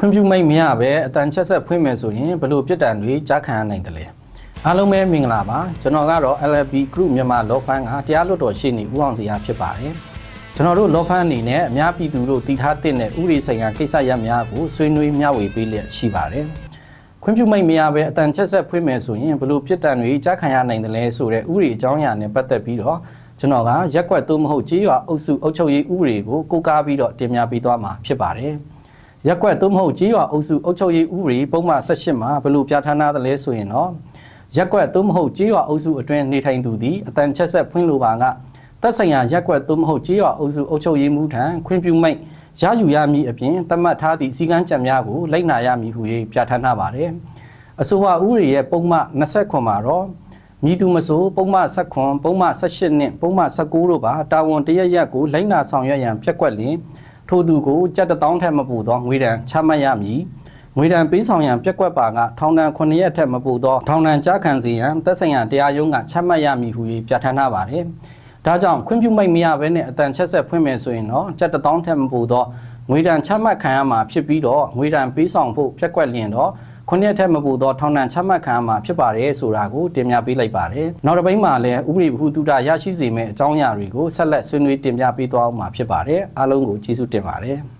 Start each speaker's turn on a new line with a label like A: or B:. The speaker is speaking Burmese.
A: ခွင့်ပြုမိတ်မရပဲအတန်ချက်ဆက်ဖွင့်မယ်ဆိုရင်ဘလို့ပြစ်ဒဏ်တွေကြားခံရနိုင်တယ်လဲအားလုံးပဲမင်္ဂလာပါကျွန်တော်ကတော့ LLB Group မြန်မာ Law Firm ကတရားလွတ်တော်ရှေ့နေဦးအောင်စရာဖြစ်ပါတယ်ကျွန်တော်တို့ Law Firm အနေနဲ့အများပြည်သူတို့တည်ထားတဲ့ဥပဒေဆိုင်ရာကိစ္စရပ်များကိုဆွေးနွေးမျှဝေပေးလျက်ရှိပါတယ်ခွင့်ပြုမိတ်မရပဲအတန်ချက်ဆက်ဖွင့်မယ်ဆိုရင်ဘလို့ပြစ်ဒဏ်တွေကြားခံရနိုင်တယ်လဲဆိုတဲ့ဥပဒေအကြောင်းအရာနဲ့ပတ်သက်ပြီးတော့ကျွန်တော်ကရက်ကွက်သို့မဟုတ်ကြေးရွာအုပ်စုအုပ်ချုပ်ရေးဥပဒေကိုကိုးကားပြီးတော့တင်ပြပေးသွားမှာဖြစ်ပါတယ် ရက်ကွက်သို့မဟုတ်ကြီးရွာအုပ်စုအုပ်ချုပ်ရေးဥပဒေပုံမှန်18မှာဘယ်လိုပြဋ္ဌာန်းထားသလဲဆိုရင်တော့ရက်ကွက်သို့မဟုတ်ကြီးရွာအုပ်စုအတွင်းနေထိုင်သူသည်အတန်ချက်ဆက်ဖွင့်လိုပါကသက်ဆိုင်ရာရက်ကွက်သို့မဟုတ်ကြီးရွာအုပ်စုအုပ်ချုပ်ရေးမှူးထံခွင့်ပြုမိတ်ရယူရမည်အပြင်သတ်မှတ်ထားသည့်စည်းကမ်းချက်များကိုလိုက်နာရမည်ဟု၍ပြဋ္ဌာန်းထားပါတယ်အဆိုပါဥပဒေရဲ့ပုံမှန်29မှာတော့မြည်သူမဆိုပုံမှန်19ပုံမှန်18နဲ့ပုံမှန်19တို့ပါတာဝန်တရရက်ကိုလိုက်နာဆောင်ရွက်ရန်ဖြက်ကွက်လျင် ထိုသူကိုကြက်တစ်တောင်းထက်မပိုသောငွေဒဏ်ချမှတ်ရမည်ငွေဒဏ်ပေးဆောင်ရန်ပြက်ကွက်ပါကထောင်ဒဏ်9ရက်ထက်မပိုသောထောင်ဒဏ်ကြားခံစေရန်သက်ဆိုင်ရာတရားရုံးကချမှတ်ရမည်ဟု၍ပြဋ္ဌာန်းထားပါတယ်။ဒါကြောင့်ခွင့်ပြုမိတ်မရဘဲနဲ့အတန်ချက်ဆက်ဖွင့်မယ်ဆိုရင်တော့ကြက်တစ်တောင်းထက်မပိုသောငွေဒဏ်ချမှတ်ခံရမှာဖြစ်ပြီးတော့ငွေဒဏ်ပေးဆောင်ဖို့ပြက်ကွက်လျင်တော့ ခုနှစ်ထက်မပိုသောထောင်ဒဏ်ချမှတ်ခံရမှာဖြစ်ပါတယ်ဆိုတာကိုတင်ပြပေးလိုက်ပါတယ်။နောက်တစ်ပိတ်မှာလည်းဥပဒေဘဟုတုတရရှိစေမယ့်အကြောင်းအရာတွေကိုဆက်လက်ဆွေးနွေးတင်ပြပေးသွားအောင်မှာဖြစ်ပါတယ်။အားလုံးကိုကျေးဇူးတင်ပါတယ်။